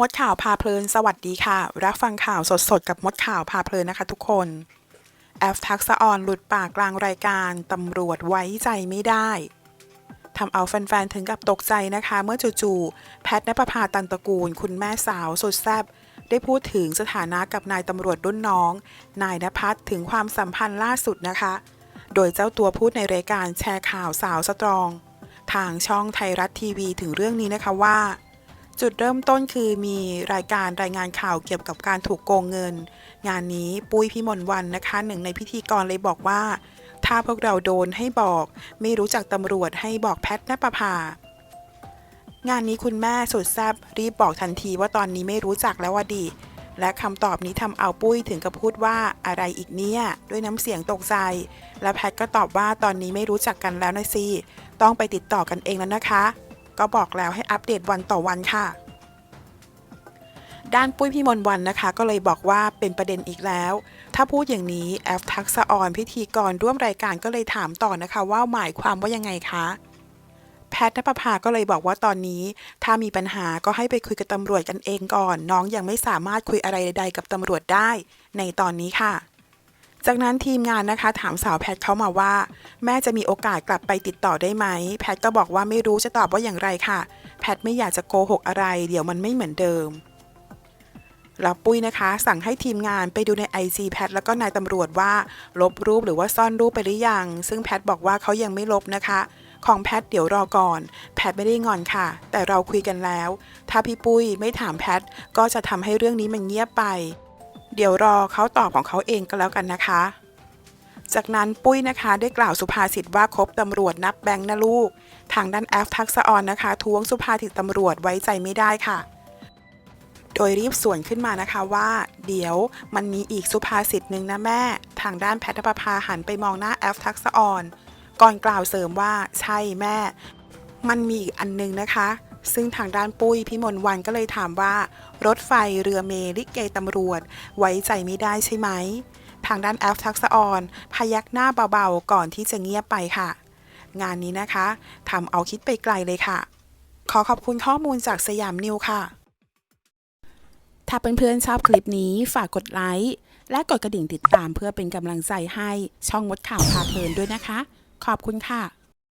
มดข่าวพาเพลิน สวัสดีค่ะ รับฟังข่าวสดๆ กับมดข่าวพาเพลินนะคะทุกคน แอฟทักษออนหลุดปากกลางรายการตำรวจไว้ใจไม่ได้ทำเอาแฟนๆ ถึงกับตกใจนะคะ เมื่อจู่ๆ แพทนปภาตันตระกูล คุณแม่สาวสุดแซ่บได้พูดถึงสถานะกับนายตำรวจรุ่นน้อง นายนภัสถึงความสัมพันธ์ล่าสุดนะคะ โดยเจ้าตัวพูดในรายการแชร์ข่าวสาวสตรอง ทางช่องไทยรัฐทีวีถึงเรื่องนี้นะคะว่า จุดเริ่มต้นคือมีรายการรายงานข่าวเกี่ยวกับการถูกโกงเงิน งานนี้ปุ้ยพิมลวันนะคะหนึ่งในพิธีกรเลยบอกว่า ถ้าพวกเราโดนให้บอก ไม่รู้จักตำรวจให้บอกแพทนปภางานนี้คุณแม่สุดแซบรีบบอกทันทีว่าตอนนี้ไม่รู้จักแล้วว่าดี และคำตอบนี้ทำเอาปุ้ยถึงกับพูดว่าอะไรอีกเนี่ย ด้วยน้ำเสียงตกใจ และแพทก็ตอบว่าตอนนี้ไม่รู้จักกันแล้วนะสิต้องไปติดต่อกันเองแล้วนะคะ ก็บอกแล้วให้อัปเดตวันต่อวันค่ะ ด้านปุ้ยพี่มนวันนะคะ ก็เลยบอกว่าเป็นประเด็นอีกแล้ว ถ้าพูดอย่างนี้แอฟทักษะออนพิธีกรร่วมรายการก็เลยถามต่อนะคะว่าหมายความว่ายังไงคะแพทย์นภพาก็เลยบอกว่าตอนนี้ ถ้ามีปัญหาก็ให้ไปคุยกับตำรวจกันเองก่อน น้องยังไม่สามารถคุยอะไรใดๆกับตำรวจได้ ในตอนนี้ค่ะ จากนั้นทีมงานนะคะถามสาวแพทเขามาว่า แม่จะมีโอกาสกลับไปติดต่อได้ไหม แพทก็บอกว่าไม่รู้จะตอบว่าอย่างไรค่ะ แพทไม่อยากจะโกหกอะไร เดี๋ยวมันไม่เหมือนเดิมแล้วปุ้ยนะคะ สั่งให้ทีมงานไปดูใน IG แพทแล้วก็นายตำรวจว่า ลบรูปหรือว่าซ่อนรูปไปหรือยัง ซึ่งแพทบอกว่าเขายังไม่ลบนะคะ ของแพทเดี๋ยวรอก่อน แพทไม่ได้งอนค่ะ แต่เราคุยกันแล้ว ถ้าพี่ปุ้ยไม่ถามแพทก็จะทำให้เรื่องนี้มันเงียบไป เดี๋ยวรอเขาตอบของเขาเองก็แล้วกันนะคะ จากนั้นปุ้ยนะคะได้กล่าวสุภาษิตว่าคบตำรวจนับแบงค์นะลูก ทางด้านแอฟทักษะออนนะคะท้วงสุภาษิตตำรวจไว้ใจไม่ได้ค่ะ โดยรีบสวนขึ้นมานะคะว่า เดี๋ยวมันมีอีกสุภาษิตหนึ่งนะแม่ ทางด้านแพทย์ประภาหันไปมองหน้าแอฟทักษะออนก่อนกล่าวเสริมว่าใช่แม่ มันมีอีกอันหนึงนะคะ ซึ่งทางด้านปุ้ยพิมลวันก็เลยถามว่า รถไฟเรือเมลิเกตำรวจ ไว้ใจไม่ได้ใช่ไหม ทางด้านแอฟทักษออนพยักหน้าเบาๆ ก่อนที่จะเงียบไปค่ะ งานนี้นะคะทำเอาคิดไปไกลเลยค่ะ ขอขอบคุณข้อมูลจากสยามนิวค่ะ ถ้าเพื่อนๆชอบคลิปนี้ฝากกดไลค์และกดกระดิ่งติดตามเพื่อเป็นกำลังใจให้ช่องมดข่าวพาเพลินด้วยนะคะ ขอบคุณค่ะ